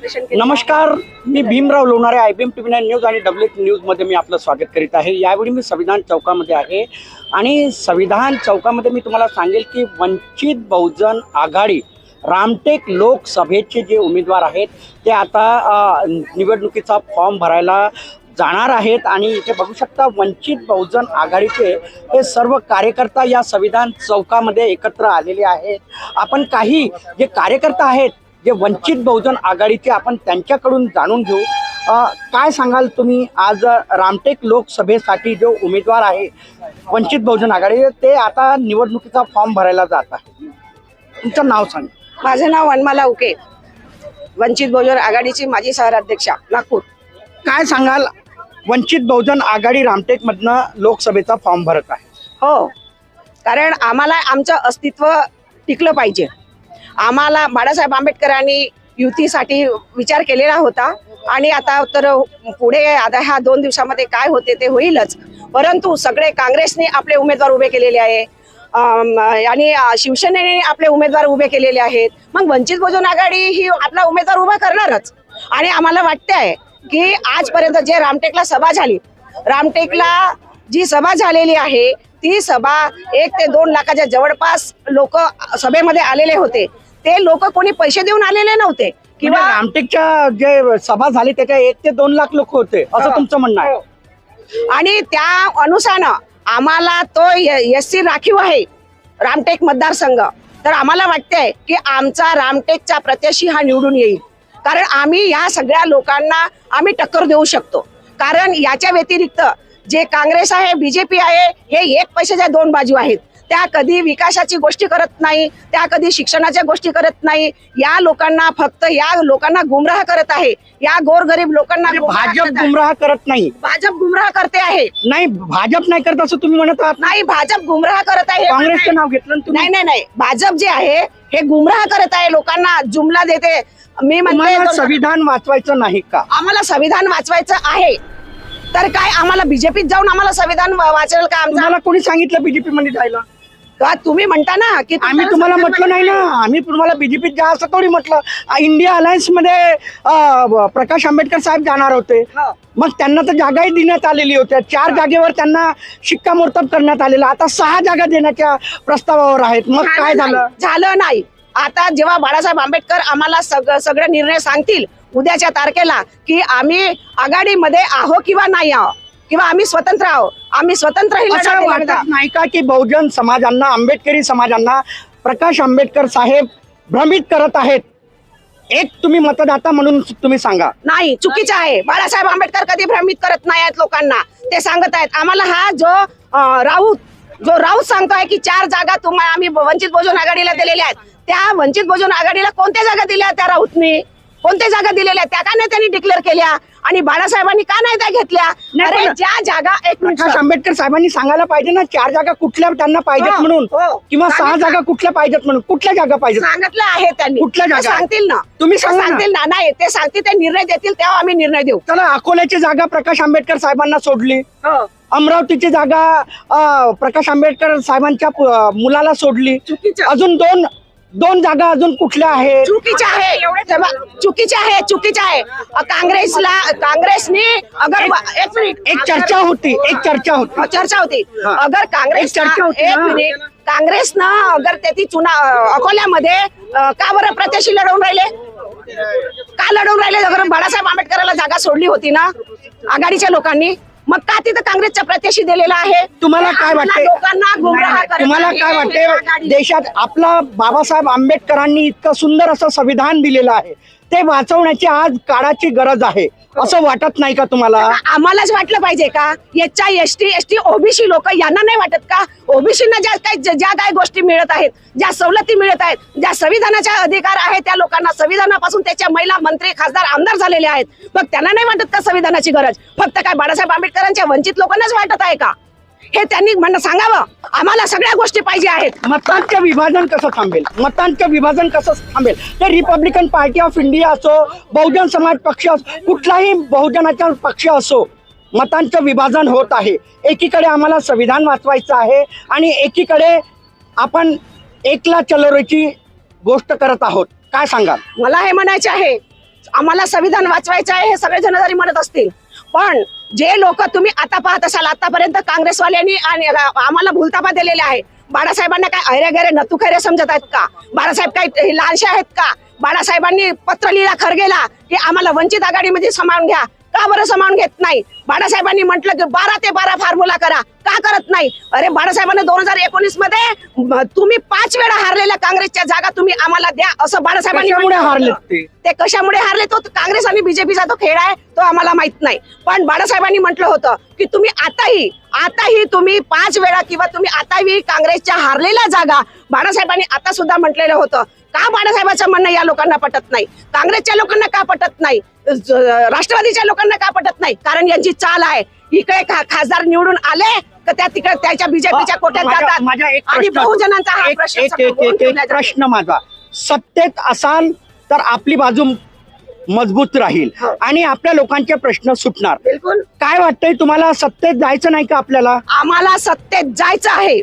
Operation केलं नमस्कार मी Bhimrao Lonare I B M T V nine news आणि W न्यूजमध्ये मी आपलं स्वागत करीत आहे. यावेळी मी संविधान चौकामध्ये आहे आणि संविधान चौकामध्ये मी तुम्हाला सांगेल की वंचित बहुजन आघाडी रामटेक लोकसभेचे जे उमेदवार आहेत ते आता निवडणुकीचा फॉर्म भरायला जाणार आहेत आणि इथे बघू शकता वंचित बहुजन आघाडीचे हे सर्व कार्यकर्ता या संविधान चौकामध्ये एकत्र आलेले आहेत. आपण काही जे कार्यकर्ता आहेत जे वंचित बहुजन आघाडीचे आपण त्यांच्याकडून जाणून घेऊ. काय सांगाल तुम्ही? आज रामटेक लोकसभेसाठी जो उमेदवार आहे वंचित बहुजन आघाडी ते आता निवडणुकीचा फॉर्म भरायला जात आहे. तुमचं नाव सांगा. माझं नाव वनमाला उके. वंचित बहुजन आघाडीची माजी शहराध्यक्षा नागपूर. काय सांगाल? वंचित बहुजन आघाडी रामटेकमधनं लोकसभेचा फॉर्म भरत आहे. हो. कारण आम्हाला आमचं अस्तित्व टिकलं पाहिजे. आम्हाला बाळासाहेब आंबेडकरांनी युतीसाठी विचार केलेला होता. आणि आता तर पुढे आता ह्या दोन दिवसामध्ये काय होते ते होईलच. परंतु सगळे काँग्रेसने आपले उमेदवार उभे केलेले आहे. आणि शिवसेनेने आपले उमेदवार उभे केलेले आहेत. मग वंचित बहुजन आघाडी ही आपला उमेदवार उभा करणारच. आणि आम्हाला वाटते आहे की आजपर्यंत जे रामटेकला सभा झाली रामटेकला जी सभा झालेली आहे ती सभा एक ते दोन लाखाच्या जवळपास लोक सभेमध्ये आलेले होते. ते लोक कोणी पैसे देऊन आलेले नव्हते किंवा किंवा रामटेकच्या जे सभा झाली त्याच्या एक ते दोन लाख लोक होते असं हो. तुमचं म्हणणं आहे? आणि त्या अनुसारनं आम्हाला तो एस सी राखीव आहे रामटेक मतदारसंघ. तर आम्हाला वाटतंय की आमचा रामटेकचा प्रत्याशी हा निवडून येईल. कारण आम्ही या सगळ्या लोकांना आम्ही टक्कर देऊ शकतो. कारण याच्या व्यतिरिक्त जे काँग्रेस आहे बीजेपी आहे हे एक पैशाच्या दोन बाजू आहेत. त्या कधी विकासाची गोष्टी करत नाही त्या कधी शिक्षणाच्या गोष्टी करत नाही. या लोकांना फक्त या लोकांना गुमराह करत आहे. या गोरगरीब लोकांना म्हणजे भाजप. गुमराह करत नाही. भाजप गुमराह करते आहे. नाही भाजप नाही करत असं तुम्ही म्हणत आहात? नाही भाजप गुमराह करत आहे काँग्रेसचं नाव घेतलं नाही नाही नाही. भाजप जे आहे हे गुमराह करत आहे. लोकांना जुमला देते. मी म्हणते संविधान वाचवायचं नाही का? आम्हाला संविधान वाचवायचं आहे. तर काय आम्हाला बीजेपीत जाऊन आम्हाला संविधान वाचेल का आमचा? तुम्हाला कोणी सांगितलं बीजेपी मध्ये जायला? का तुम्ही म्हणता ना की आम्ही तुम्हाला म्हटलं नाही ना. आम्ही तुम्हाला बीजेपीत जा असं थोडी म्हटलं. इंडिया अलायन्समध्ये प्रकाश आंबेडकर साहेब जाणार होते. मग त्यांना तर जागाही देण्यात आलेली होत्या चार जागेवर त्यांना शिक्कामोर्तब करण्यात आलेलं. आता सहा जागा देण्याच्या प्रस्तावावर आहेत. मग काय झालं? झालं नाही. आता जेव्हा बाळासाहेब आंबेडकर आम्हाला सगळं सगळं निर्णय सांगतील उद्याच्या तारखेला की आम्ही आघाडीमध्ये आहो किंवा नाही आहो किंवा आम्ही स्वतंत्र आहो आम्ही स्वतंत्र ही लढा असं देणार वाटत आहोत. नाही का की बहुजन समाजांना आंबेडकरी समाजांना प्रकाश आंबेडकर साहेब भ्रमित करत आहेत? एक तुम्ही मतदाता म्हणून तुम्ही सांगा. नाही चुकीचं आहे. बाळासाहेब आंबेडकर कधी भ्रमित करत नाही आहेत लोकांना. ते सांगत आहेत. आम्हाला हा जो अं, राऊत जो राऊत सांगतोय की चार जागा तुम्हाला आम्ही वंचित बहुजन आघाडीला दिलेल्या आहेत. त्या वंचित बहुजन आघाडीला कोणत्या जागा दिल्या त्या राऊतनी? कोणत्या जागा दिलेल्या? त्या का नाही त्यांनी डिक्लेअर केल्या? आणि बाळासाहेबांनी का नाही त्या घेतल्या? अरे ज्या जागा एक प्रकाश आंबेडकर साहेबांनी सांगायला पाहिजे ना चार जागा कुठल्या त्यांना पाहिजेत हो, म्हणून? हो. किंवा सहा. जागा कुठल्या पाहिजेत म्हणून? कुठल्या जागा पाहिजेत? सांगितलं आहे त्यांनी. कुठल्या जागा? सांगतील ना. तुम्ही. सांगतील ना नाही ते सांगतील ते निर्णय देतील तेव्हा आम्ही निर्णय देऊ. चला अकोल्याची जागा प्रकाश आंबेडकर साहेबांना सोडली. अमरावतीची जागा प्रकाश आंबेडकर साहेबांच्या मुलाला सोडली. अजून दोन दोन जागा अजून कुठल्या आहेत? चुकीचे आहे. चुकीचे आहे चुकीचे आहे. काँग्रेसला काँग्रेसने अगर एक मिनिट. एक चर्चा होती एक चर्चा होती. चर्चा होती. अगर काँग्रेस चर्चा होती एक. मिनिट. काँग्रेसनं अगर त्याची चुना अकोल्यामध्ये का बरं प्रत्याशी लढवून राहिले? का लढवून राहिले? अगर बाळासाहेब आंबेडकरांना जागा सोडली होती ना आघाडीच्या लोकांनी? मग का तिथं काँग्रेसचा प्रत्याशी दिलेला आहे? तुम्हाला काय वाटते लोकांना गुमराह नाही, करत तुम्हाला आहे. काय वाटते. देशात आपला बाबासाहेब आंबेडकरांनी इतकं सुंदर असं संविधान दिलेलं आहे. ते वाचवण्याची आज काळाची गरज आहे. असं वाटत नाही का तुम्हाला? आम्हालाच वाटलं पाहिजे का? याच्या S T S T OBC लोक यांना नाही वाटत का? ओबीसीना ज्या काही ज्या काय गोष्टी मिळत आहेत ज्या सवलती मिळत आहेत ज्या संविधानाचा अधिकार आहे त्या लोकांना संविधानापासून त्याच्या महिला मंत्री खासदार आमदार झालेले आहेत. मग त्यांना नाही वाटत का संविधानाची गरज? फक्त काय बाळासाहेब आंबेडकरांच्या वंचित लोकांनाच वाटत आहे का? हे त्यांनी म्हणणं सांगावं. आम्हाला सगळ्या गोष्टी पाहिजे आहेत. मतांचं विभाजन कसं थांबेल? मतांचं विभाजन कसं थांबेल? ते रिपब्लिकन पार्टी ऑफ इंडिया असो बहुजन समाज पक्ष असो कुठलाही बहुजनाचा पक्ष असो मतांचं विभाजन होत आहे. एकीकडे आम्हाला संविधान वाचवायचं आहे आणि एकीकडे आपण एकला चलोरेची गोष्ट करत आहोत. काय सांगाल? मला हे म्हणायचे आहे आम्हाला संविधान वाचवायचं आहे हे सगळेजण जरी म्हणत असतील. पण जे लोक तुम्ही आता पाहत असाल आतापर्यंत काँग्रेसवाल्यांनी आणि आम्हाला भूलतापा दिलेले आहे बाळासाहेबांना काय अरे गरे नतू खैरे समजत आहेत का? बाळासाहेब काही लहानशे आहेत का? बाळासाहेबांनी पत्र लिहिला खरगेला की आम्हाला वंचित आघाडीमध्ये सामावून घ्या. का बरं सामावून घेत नाही? बाळासाहेबांनी म्हटलं की बारा ते बारा फॉर्म्युला करा. करत नाही. अरे बाळासाहेबांनी दोन हजार एकोणीसमध्ये तुम्ही पाच वेळा हारलेल्या काँग्रेसच्या जागा तुम्ही आम्हाला द्या असं बाळासाहेबांनी. ते? ते कशामुळे हारले? तो काँग्रेस आणि बीजेपीचा तो खेळ आहे तो आम्हाला माहीत नाही. पण बाळासाहेबांनी म्हटलं होतं की तुम्ही आताही आताही तुम्ही पाच वेळा किंवा तुम्ही आताही काँग्रेसच्या हारलेल्या जागा बाळासाहेबांनी आता सुद्धा म्हटलेलं होतं. का बाळासाहेबांचं म्हणणं या लोकांना पटत नाही? काँग्रेसच्या लोकांना का पटत नाही? राष्ट्रवादीच्या लोकांना का पटत नाही? कारण यांची चाल आहे. इकडे खासदार निवडून आले तर त्या तिकडे त्याच्या बीजेपीच्या कोट्यात जातात? माझा एक आणि प्रश्न बहुजनांचा हा. प्रश्न माझा. सत्तेत असाल तर आपली बाजू मजबूत राहील. हो. आणि आपल्या लोकांचे प्रश्न सुटणार. बिलकुल. काय वाटतंय तुम्हाला सत्तेत जायचं नाही का आपल्याला? आम्हाला सत्तेत जायचं आहे.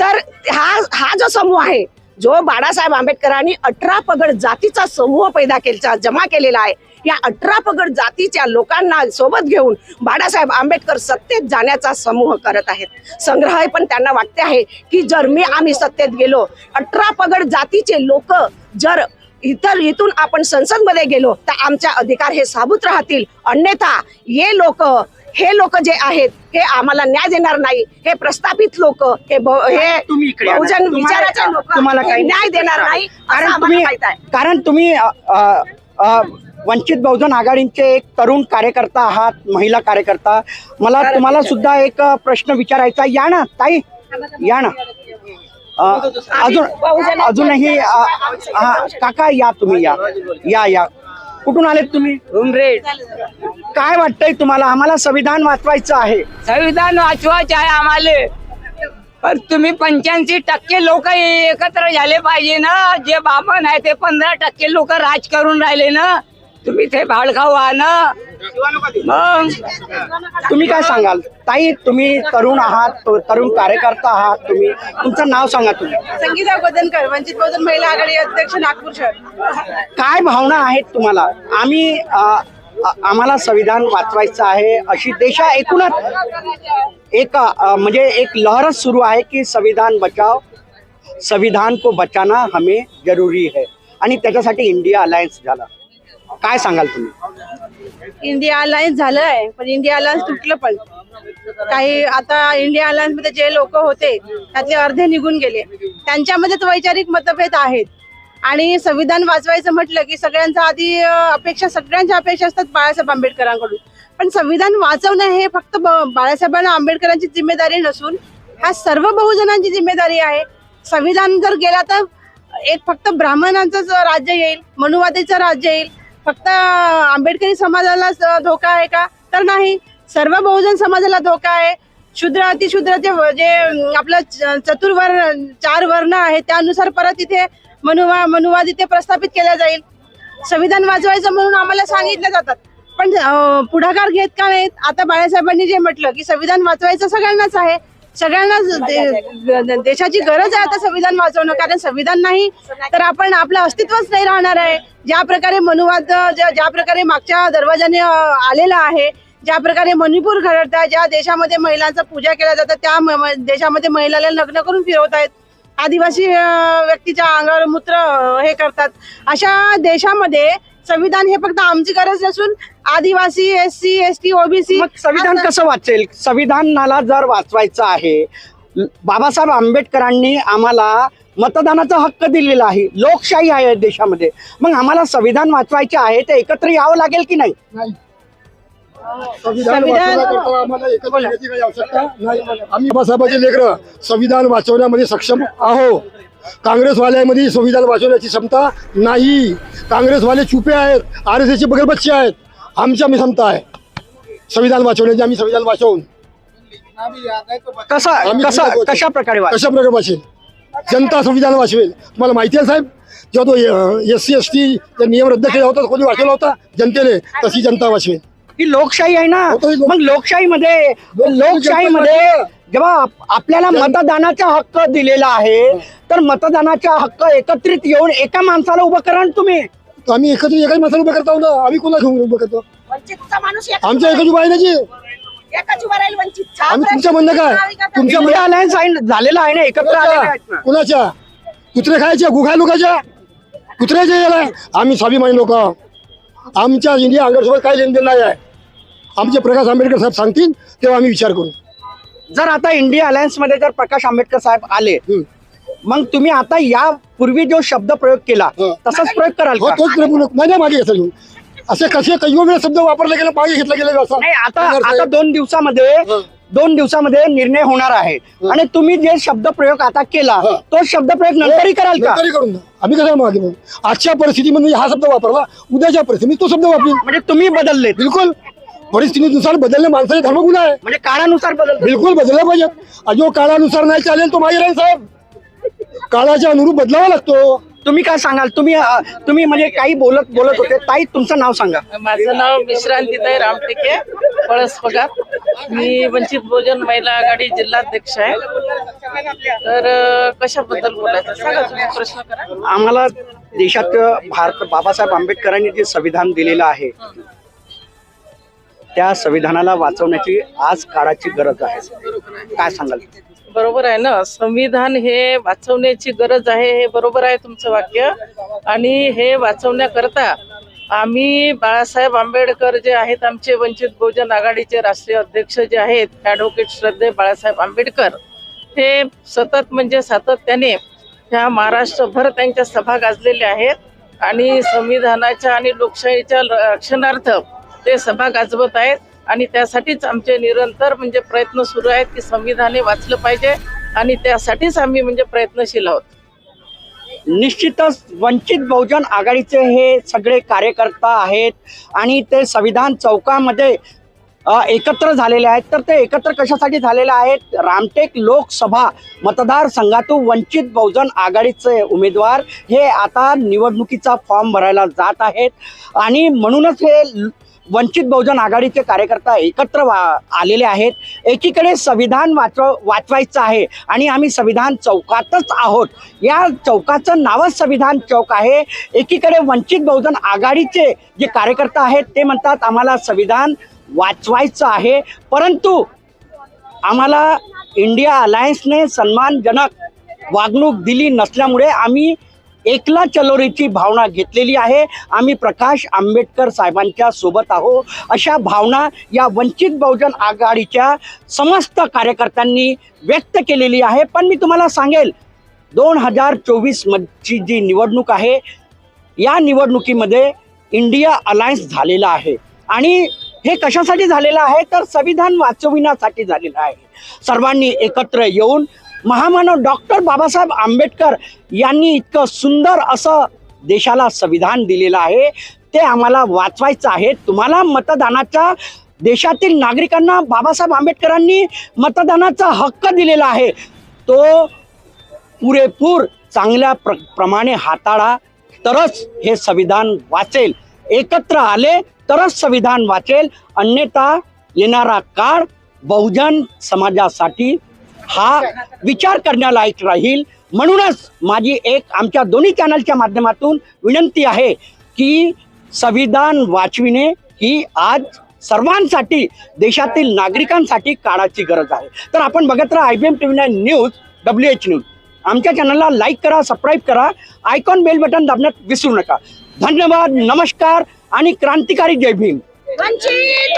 तर हा हा जो समूह आहे जो बाळासाहेब आंबेडकरांनी अठरा पगड जातीचा समूह पैदा केला जमा केलेला आहे या अठरा पगड जातीच्या लोकांना सोबत घेऊन बाळासाहेब आंबेडकर सत्तेत जाण्याचा समूह करत आहेत. संग्रह पण त्यांना वाटते आहे की जर मी आम्ही सत्तेत गेलो अठरा पगड जातीचे लोक जर इतर इथून आपण संसदमध्ये गेलो तर आमच्या अधिकार हे साबूत राहतील. अन्यथा ये लोक हे लोक जे आहेत हे आम्हाला न्याय देणार नाही. हे प्रस्थापित लोक हे. बहुजन विचाराचे लोक तुम्हाला काही न्याय देणार नाही कारण तुम्ही कारण तुम्ही वंचित बहुजन आघाडीचे एक तरुण कार्यकर्ता आहात महिला कार्यकर्ता. मला तुम्हाला सुद्धा एक प्रश्न विचारायचा. या ना ताई. या ना. अजून अजूनही काका या तुम्ही या. या या. कुठून आलेत तुम्ही? उमरेड काय वाटतंय तुम्हाला? आम्हाला संविधान वाचवायचं आहे. संविधान वाचवायचे आहे आम्हाला. पण तुम्ही पंच्याऐंशी टक्के लोक एकत्र झाले पाहिजे ना. जे बाबन आहे ते पंधरा टक्के लोक राज करून राहिले ना. तुम्ही ते भाडखाऊ आहा ना. मग तुम्ही काय सांगाल? ताई तुम्ही तरुण आहात तरुण कार्यकर्ता आहात तुम्ही. तुमचं नाव सांगा तुम्ही. संगीता गोदनकर वंचित बहुजन महिला आघाडी अध्यक्ष नागपूर शहर. काय भावना आहेत तुम्हाला? आम्ही आम्हाला संविधान वाचवायचं आहे अशी देशा एकूणच एक म्हणजे एक लहरच सुरू आहे की संविधान बचाव संविधान को बचाना हमें जरूरी है. आणि त्याच्यासाठी इंडिया अलायन्स झाला. काय सांगाल तुम्ही? इंडिया अलायन्स झालं आहे पण इंडिया अलायन्स तुटलं पण. काही आता इंडिया अलायन्समध्ये जे लोक होते त्यातले अर्धे निघून गेले. त्यांच्यामध्येच वैचारिक मतभेद आहेत. आणि संविधान वाचवायचं म्हटलं की सगळ्यांचा आधी अपेक्षा सगळ्यांच्या अपेक्षा असतात बाळासाहेब आंबेडकरांकडून. पण संविधान वाचवणं हे फक्त बाळासाहेबांना आंबेडकरांची जिम्मेदारी नसून हा सर्व बहुजनांची जिम्मेदारी आहे. संविधान जर गेला तर एक फक्त ब्राह्मणांचंच राज्य येईल मनुवादीचं राज्य येईल फक्त आंबेडकरी समाजाला धोका आहे का? तर नाही. सर्व बहुजन समाजाला धोका आहे. शूद्र अतिशूद्रचे जे आपलं च- चतुर्वर्ण चार वर्ण आहे त्यानुसार परत इथे मनुवा मनुवाद इथे प्रस्थापित केला जाईल. संविधान वाचवायचं म्हणून आम्हाला सांगितलं जातात. पण पुढाकार घेत का नाहीत? आता बाळासाहेबांनी जे म्हटलं की संविधान वाचवायचं सगळ्यांनाच आहे. द- देशाची गरज आहे आता संविधान वाचवणं कारण संविधान नाही तर आपण आपलं अस्तित्वच नाही राहणार आहे. ज्या प्रकारे मनुवाद ज्या प्रकारे मागच्या दरवाजाने आलेला आहे ज्या प्रकारे मणिपूर घडतात ज्या देशामध्ये महिलांचा पूजा केल्या जातात त्या देशामध्ये महिलाला लग्न करून फिरवत आहेत. आदिवासी व्यक्तीच्या अंगावर मूत्र हे करतात. अशा देशामध्ये संविधान हे फक्त आमची गरज नसून आदिवासी S C S T OBC मग संविधान कसं वाचेल? संविधानाला जर वाचवायचं आहे बाबासाहेब आंबेडकरांनी आम्हाला मतदानाचा हक्क दिलेला आहे लोकशाही आहे देशामध्ये. मग आम्हाला संविधान वाचवायचे आहे ते एकत्र यावं लागेल की नाही. संविधान संविधान- वाचवण्याकरता आम्हाला एकत्र येण्याची काही आवश्यकता नाही. आम्ही बाबासाहेबांचे लेकरं संविधान वाचवण्यामध्ये सक्षम आहो. काँग्रेसवाल्यांमध्ये संविधान वाचवण्याची क्षमता नाही. काँग्रेसवाले चुपे आहेत. आर एस एसचे बगलबच्चे आहेत. आमच्या आम्ही क्षमता आहे. संविधान वाचवण्याची आम्ही संविधान वाचवून. कसं कसं. कशा प्रकारे वाच? कशा प्रकारे वाचेल? जनता संविधान वाचवेल. तुम्हाला माहिती आहे साहेब जेव्हा तो एस सी एस टी नियम रद्द केला होता कोणी वाचवला होता? जनतेने तशी जनता वाचवेल. ही लोकशाही आहे ना. हो, ही मग लोकशाहीमध्ये लोकशाहीमध्ये जेव्हा आप- आपल्याला मतदानाचा हक्क दिलेला आहे तर मतदानाचा हक्क एकत्रित येऊन एका माणसाला उभं करा ना तुम्ही. आम्ही एकत्र एकाच माणसाला उभं करतो ना. आम्ही कोणाला घेऊन उभं करतो? वंचितचा माणूस एकच आमच्या एकच उभा आहे ना जी. एकच उभा राहील वंचित. आम्ही तुमचं म्हणणं काय? तुमच्या इंडिया अलायन्स झालेला आहे ना? एकत्र आलेले आहेत ना. कुणाच्या कुत्रे खायच्या गुघा लोकांच्या कुत्र्याच्या याला आम्ही स्वाभिमानी लोक. आमच्या इंडिया आंगरसोबत काही लेनदेन नाही आहे. आमचे प्रकाश आंबेडकर साहेब सांगतील तेव्हा आम्ही विचार करू जर आता इंडिया अलायन्समध्ये जर प्रकाश आंबेडकर साहेब आले. मग तुम्ही आता या पूर्वी जो शब्द प्रयोग केला हं. तसाच प्रयोग कराल हो तोच नाही, मागे घेऊन असे कसे वेळा शब्द वापरला गेला मागे घेतला गेला असा नाही आता आता. दोन दिवसामध्ये हं. दोन दिवसामध्ये निर्णय होणार आहे आणि तुम्ही जे शब्द प्रयोग आता केला हं. तो शब्द प्रयोग नंतरही कराल का करून. आम्ही कसं मागे? आजच्या परिस्थितीमध्ये हा शब्द वापरला उद्याच्या परिस्थितीत तो शब्द वापरेल म्हणजे तुम्ही बदलले बिलकुल परिस्थितीनुसार बदलणे माणसाचे धर्म गुन्हा आहे. म्हणजे काळानुसार बदल बिलकुल बदलला पाहिजे. जो काळानुसार नाही चालेल तो मागे राहील साहेब. काळाच्या अनुरूप बदलावा लागतो. तुम्ही काय सांगाल? तुम्ही अं, तुम्ही म्हणजे काही बोलत बोलत होते. ताई तुमचं नाव सांगा. माझं नाव विश्रांतीताई रामटेके पळस पगार. मी वंचित बहुजन महिला आघाडी जिल्हाध्यक्ष आहे. तर अं, कशाबद्दल बोलायचं? सांगा तुम्ही प्रश्न करा. आम्हाला देशात भारत बाबासाहेब आंबेडकरांनी जे संविधान दिलेलं आहे त्या संविधानाला वाचवण्याची आज काळाची गरज आहे. काय सांगाल? बरोबर आहे ना. संविधान हे वाचवण्याची गरज आहे हे बरोबर आहे तुमचं वाक्य. आणि हे वाचवण्याकरता आम्ही बाळासाहेब आंबेडकर जे आहेत आमचे वंचित बहुजन आघाडीचे राष्ट्रीय अध्यक्ष जे आहेत ॲडव्होकेट श्रद्धे बाळासाहेब आंबेडकर हे सतत म्हणजे सातत्याने ह्या महाराष्ट्रभर त्यांच्या सभा गाजलेल्या आहेत. आणि संविधानाच्या आणि लोकशाहीच्या रक्षणार्थ ते सभा गाजवत आहेत आणि त्यासाठीच आमचे निरंतर म्हणजे प्रयत्न सुरू आहेत की संविधान हे वाचलं पाहिजे आणि त्यासाठीच आम्ही म्हणजे प्रयत्नशील आहोत. निश्चितच वंचित बहुजन आघाडीचे हे सगळे कार्यकर्ता आहेत आणि ते संविधान चौकामध्ये एकत्र झालेले आहेत. तर ते एकत्र कशासाठी झालेले आहेत? रामटेक लोकसभा मतदारसंघातून वंचित बहुजन आघाडीचे उमेदवार हे आता निवडणुकीचा फॉर्म भरायला जात आहेत. आणि म्हणूनच हे वंचित बहुजन आघाडीचे कार्यकर्ता एकत्र वा आलेले आहेत. एकीकडे संविधान वाचव वाचवायचं आहे आणि आम्ही संविधान चौकातच आहोत. या चौकाचं नावच संविधान चौक आहे. एकीकडे वंचित बहुजन आघाडीचे जे कार्यकर्ता आहेत ते म्हणतात आम्हाला संविधान वाचवायचं आहे. परंतु आम्हाला इंडिया अलायन्सने सन्मानजनक वागणूक दिली नसल्यामुळे आम्ही एकला चलोरीची भावना घेतलेली आहे. आम्ही प्रकाश आंबेडकर साहेबांच्या सोबत आहो अशा भावना या वंचित बहुजन आघाडीच्या समस्त कार्यकर्त्यांनी व्यक्त केलेली आहे. पण मी तुम्हाला सांगेल दोन हजार चोवीसमधची जी निवडणूक आहे या निवडणुकीमध्ये इंडिया अलायन्स झालेला आहे. आणि हे कशासाठी झालेलं आहे? तर संविधान वाचविण्यासाठी झालेलं आहे. सर्वांनी एकत्र येऊन महामानव डॉक्टर बाबासाहेब आंबेडकर यांनी इतकं सुंदर असं देशाला संविधान दिलेलं आहे. ते आम्हाला वाचवायचं आहे. तुम्हाला मतदानाच्या देशातील नागरिकांना बाबासाहेब आंबेडकरांनी मतदानाचा हक्क दिलेला आहे. तो पुरेपूर चांगल्या प्र प्रमाणे हाताळा तरच हे संविधान वाचेल. एकत्र आले तरच संविधान वाचेल. अन्यथा येणारा काळ बहुजन समाजासाठी हा विचार करण्यालायक राहील. म्हणूनच माझी एक आमच्या दोन्ही चॅनलच्या माध्यमातून विनंती आहे की संविधान वाचविणे ही आज सर्वांसाठी देशातील नागरिकांसाठी काळाची गरज आहे. तर आपण बघत राहा I B M T V nine news W H news. आमच्या चॅनलला लाईक करा सबस्क्राईब करा. आयकॉन बेल बटन दाबण्यात विसरू नका. धन्यवाद नमस्कार आणि क्रांतिकारी जय भीम. वंचित